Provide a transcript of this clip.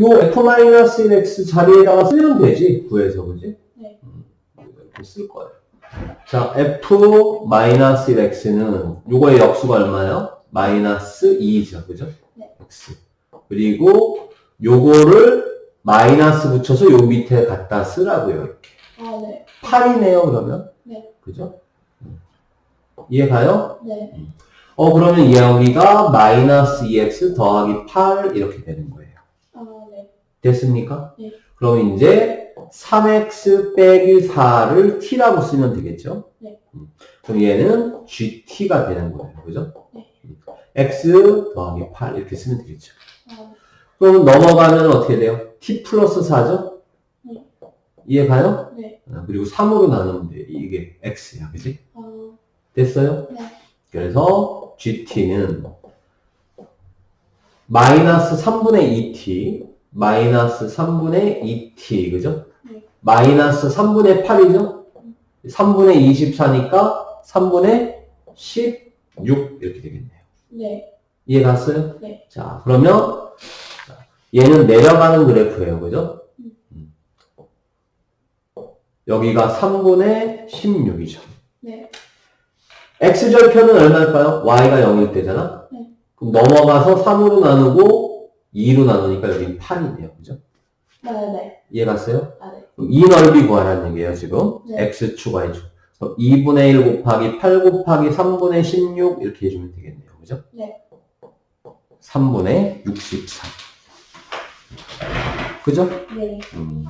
요 F-1X 자리에다가 쓰면 되지, 구해서, 그지? 네. 음, 이렇게 쓸 거예요. 자, F-1X는 요거의 역수가 얼마예요? 마이너스 2죠, 그죠? 네. X. 그리고 요거를 마이너스 붙여서 요 밑에 갖다 쓰라고요, 이렇게. 아, 네. 8이네요, 그러면. 네. 그죠? 음. 이해 가요? 네. 어, 그러면 이 여기가 마이너스 2x 더하기 8 이렇게 되는 거예요. 아, 네. 됐습니까? 네. 그럼 이제 3x 빼기 4를 t라고 쓰면 되겠죠? 네. 음. 그럼 얘는 gt가 되는 거예요. 그죠? 네. 음. x 더하기 8 이렇게 쓰면 되겠죠. 아, 그럼 넘어가면 어떻게 돼요? t 플러스 4죠? 네. 이해 가요? 네. 어, 그리고 3으로 나누면 돼. 이게 x야. 그지? 아, 됐어요? 네. 그래서 GT는 마이너스 3분의 2T, 마이너스 3분의 2T, 그죠? 네. 마이너스 3분의 8이죠? 3분의 24니까 3분의 16 이렇게 되겠네요. 네. 이해 갔어요? 네. 자, 그러면 자, 얘는 내려가는 그래프예요. 그죠? 음. 여기가 3분의 16이죠. 네. x절편은 얼마일까요? y가 0일 때잖아? 네. 그럼 넘어가서 3으로 나누고 2로 나누니까 여기 8이네요. 그죠? 네. 네. 이해 갔어요? 아, 네. 그럼 이 넓이 구하라는 얘기예요, 지금. 네. x축, y축. 그래서 2분의 1 곱하기 8 곱하기 3분의 16 이렇게 해주면 되겠네요. 그죠? 네. 3분의 64. 그죠? 네. 음.